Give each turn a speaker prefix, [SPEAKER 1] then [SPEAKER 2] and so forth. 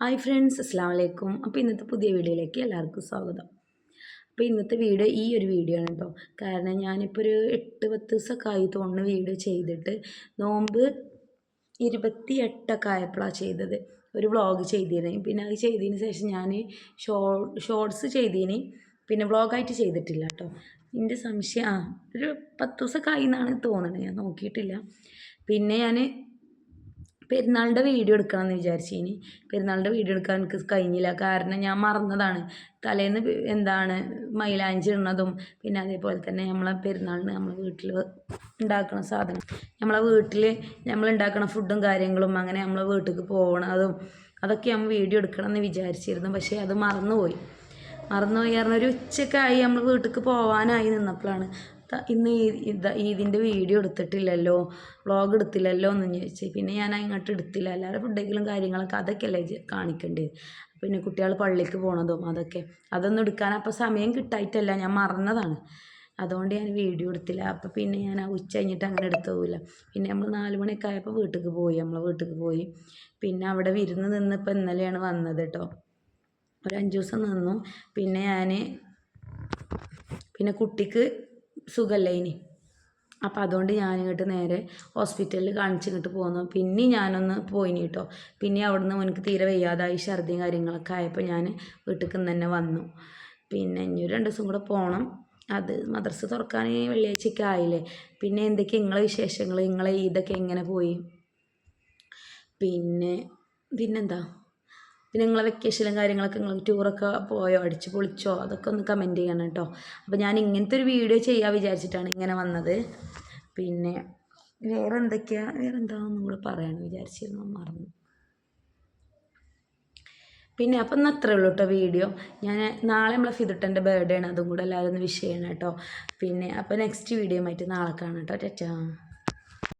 [SPEAKER 1] Hi friends അസ്സാം വലൈക്കും അപ്പോൾ ഇന്നത്തെ പുതിയ വീഡിയോയിലേക്ക് എല്ലാവർക്കും സ്വാഗതം. അപ്പോൾ ഇന്നത്തെ വീഡിയോ ഈ ഒരു വീഡിയോ ആണ് കേട്ടോ കാരണം ഞാനിപ്പോൾ ഒരു എട്ട് പത്ത് ദിവസമൊക്കെ ആയി തോന്നുന്ന വീഡിയോ ചെയ്തിട്ട്. നോമ്പ് ഇരുപത്തി എട്ടൊക്കെ ആയപ്പോഴാണ് ചെയ്തത്. ഒരു വ്ളോഗ് ചെയ്തിരുന്നു പിന്നെ അത് ചെയ്തതിന് ശേഷം ഞാൻ ഷോ ഷോർട്സ് ചെയ്തതിന് പിന്നെ വ്ളോഗായിട്ട് ചെയ്തിട്ടില്ല കേട്ടോ എന്റെ സംശയം ആ ഒരു പത്ത് ദിവസമൊക്കെ ആയി എന്നാണ് തോന്നുന്നത് ഞാൻ നോക്കിയിട്ടില്ല. പിന്നെ ഞാൻ പെരുന്നാളിന്റെ വീഡിയോ എടുക്കണമെന്ന് വിചാരിച്ചിനി. പെരുന്നാളിന്റെ വീഡിയോ എടുക്കാൻ എനിക്ക് കഴിഞ്ഞില്ല. കാരണം ഞാൻ മറന്നതാണ്. തലേന്ന് എന്താണ് മൈലാഞ്ചി ഇടുന്നതും പിന്നെ അതേപോലെ തന്നെ നമ്മളെ പെരുന്നാളിന് നമ്മളെ വീട്ടിൽ ഉണ്ടാക്കുന്ന സാധനം. നമ്മളെ വീട്ടിൽ നമ്മൾ ഉണ്ടാക്കുന്ന ഫുഡും കാര്യങ്ങളും അങ്ങനെ നമ്മളെ വീട്ടിലേക്ക് പോകണതും അതൊക്കെ നമ്മൾ വീഡിയോ എടുക്കണം എന്ന് വിചാരിച്ചിരുന്നു. പക്ഷേ അത് മറന്നുപോയി. മറന്നുപോയി കാരണം ഒരു ഉച്ചക്കായി നമ്മൾ വീട്ടിലേക്ക് പോകാനായി നിന്നപ്പോഴാണ്. ഇന്ന് ഈ ഇതിന്റെ വീഡിയോ എടുത്തിട്ടില്ലല്ലോ വ്ളോഗ് എടുത്തില്ലല്ലോ എന്ന് ചോദിച്ചു പിന്നെ ഞാൻ അങ്ങോട്ട് എടുത്തില്ല. എല്ലാവരുടെ ഫുഡെങ്കിലും കാര്യങ്ങളൊക്കെ അതൊക്കെ അല്ലേ കാണിക്കേണ്ടത് പിന്നെ കുട്ടികൾ പള്ളിക്ക് പോണതും അതൊക്കെ. അതൊന്നും എടുക്കാൻ അപ്പോൾ സമയം കിട്ടായിട്ടല്ല. ഞാൻ മറന്നതാണ്. അതുകൊണ്ട് ഞാൻ വീഡിയോ എടുത്തില്ല. അപ്പോൾ പിന്നെ ഞാൻ ഉച്ച കഴിഞ്ഞിട്ട് അങ്ങനെ എടുത്തു പോയില്ല പിന്നെ നമ്മൾ നാല് മണിയൊക്കെ ആയപ്പോൾ വീട്ടിലേക്ക് പോയി. നമ്മൾ വീട്ടിലേക്ക് പോയി. പിന്നെ അവിടെ വിരുന്ന് നിന്ന് ഇപ്പോൾ ഇന്നലെയാണ് വന്നത് കേട്ടോ. ഒരു അഞ്ച് ദിവസം നിന്നു. പിന്നെ ഞാൻ പിന്നെ കുട്ടിക്ക് സുഖമല്ല ഇനി? അപ്പോൾ അതുകൊണ്ട് ഞാൻ ഇങ്ങോട്ട് നേരെ ഹോസ്പിറ്റലിൽ കാണിച്ച് ഇങ്ങോട്ട് പോന്നു. പിന്നെ ഞാനൊന്ന് പോയിനി കേട്ടോ പിന്നെ അവിടുന്ന് എനിക്ക് തീരെ വയ്യാതായി ഛർദിയും കാര്യങ്ങളൊക്കെ ആയപ്പോൾ ഞാൻ വീട്ടിൽ തന്നെ വന്നു. പിന്നെ ഇനി ഒരു രണ്ട് ദിവസം കൂടെ പോകണം അത് മദ്രസ തുറക്കാൻ വെള്ളിയാഴ്ചയ്ക്ക് ആയില്ലേ? പിന്നെ എന്തൊക്കെ നിങ്ങളെ വിശേഷങ്ങൾ നിങ്ങളെ ഇതൊക്കെ എങ്ങനെ പോയി? പിന്നെ പിന്നെന്താ? പിന്നെ നിങ്ങളെ വെക്കേഷനും കാര്യങ്ങളൊക്കെ നിങ്ങൾ ടൂറൊക്കെ പോയോ? അടിച്ച് പൊളിച്ചോ? അതൊക്കെ ഒന്ന് കമന്റ് ചെയ്യണം കേട്ടോ. അപ്പോൾ ഞാൻ ഇങ്ങനത്തെ ഒരു വീഡിയോ ചെയ്യാൻ വിചാരിച്ചിട്ടാണ് ഇങ്ങനെ വന്നത്. പിന്നെ വേറെ എന്തൊക്കെയാ വേറെ എന്താണെന്നും കൂടെ പറയാമെന്ന് വിചാരിച്ചിരുന്നു. മറന്നു. പിന്നെ അപ്പം ഇന്ന് അത്രേ ഉള്ളൂ കേട്ടോ വീഡിയോ ഞാൻ നാളെ നമ്മളെ ഫിതുട്ടന്റെ ബർത്ത്ഡേ ആണ്. അതും കൂടെ എല്ലാവരും ഒന്ന് വിഷ് ചെയ്യണം കേട്ടോ. പിന്നെ അപ്പോൾ നെക്സ്റ്റ് വീഡിയോ ആയിട്ട് നാളെ കാണാം കേട്ടോ. ടാറ്റാ.